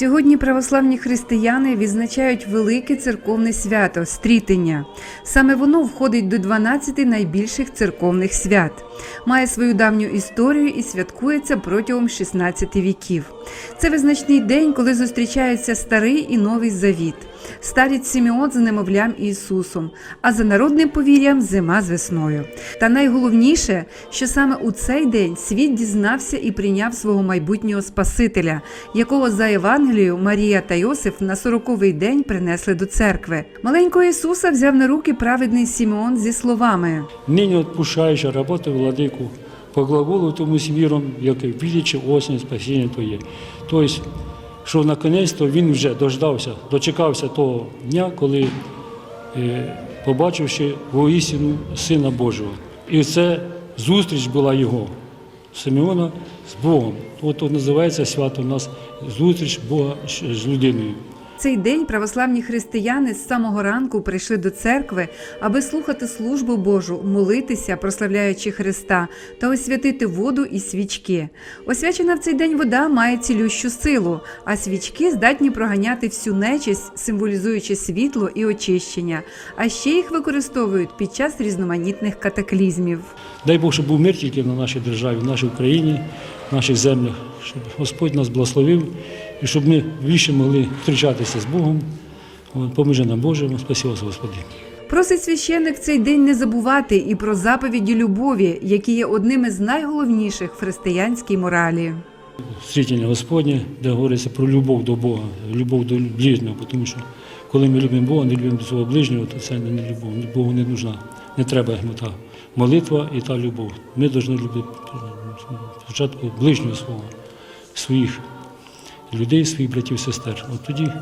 Сьогодні православні християни відзначають велике церковне свято стрітення. Саме воно входить до 12 найбільших церковних свят, має свою давню історію і святкується протягом 16 віків. Це визначний день, коли зустрічаються старий і новий завіт. Старість Сімеон з немовлям Ісусом, а за народним повір'ям зима з весною. Та найголовніше, що саме у цей день світ дізнався і прийняв свого майбутнього Спасителя, якого за Євангелією Марія та Йосиф на сороковий день принесли до церкви. Маленького Ісуса взяв на руки праведний Сімеон зі словами. Нині відпущаючи роботи владику, по глаголу тому з віром, який видячи осінь спасіння Твоє. Тобто, що наконець-то він вже дождався, дочекався того дня, коли, е, побачивши воістину Сина Божого. І це зустріч була його, Симеона з Богом. От от називається свято у нас зустріч Бога з людиною. Цей день православні християни з самого ранку прийшли до церкви, аби слухати службу Божу, молитися, прославляючи Христа, та освятити воду і свічки. Освячена в цей день вода має цілющу силу, а свічки здатні проганяти всю нечисть, символізуючи світло і очищення. А ще їх використовують під час різноманітних катаклізмів. Дай Бог, щоб був мир тільки на нашій державі, в нашій Україні, в наших землях, щоб Господь нас благословив і щоб ми більше могли зустрічатися з Богом. От, Поможи нам Боже, спасибо вас, Господи. Просить священник цей день не забувати і про заповіді любові, які є одним із найголовніших в християнській моралі. Світіння Господнє, де говориться про любов до Бога, любов до ближнього, тому що коли ми любимо Бога, не любимо свого ближнього, то це не любов. Богу не нужна. Не треба йому та молитва і та любов. Ми повинні любити спочатку ближнього свого, своїх людей, своїх братів, сестер. От тоді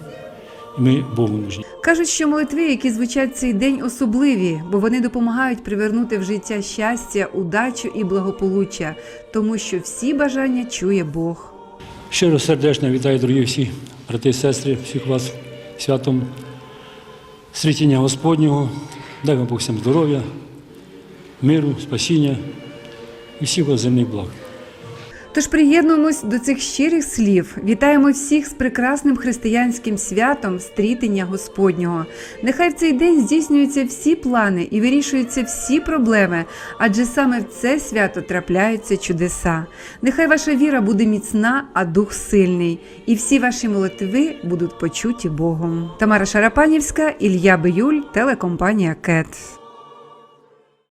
ми Богу нужні. Кажуть, що молитви, які звучать цей день, особливі, бо вони допомагають привернути в життя щастя, удачу і благополуччя, тому що всі бажання чує Бог. Щиро сердечно вітаю, дорогі всі брати і сестри, всіх вас святом світіння Господнього. Дай вам Бог всім здоров'я, миру, спасіння і всіх вас земних благ. Тож приєднуємось до цих щирих слів. Вітаємо всіх з прекрасним християнським святом стрітення Господнього. Нехай в цей день здійснюються всі плани і вирішуються всі проблеми, адже саме в це свято трапляються чудеса. Нехай ваша віра буде міцна, а дух сильний, і всі ваші молитви будуть почуті Богом. Тамара Шарапанівська, Ілля Биюль, телекомпанія Кет.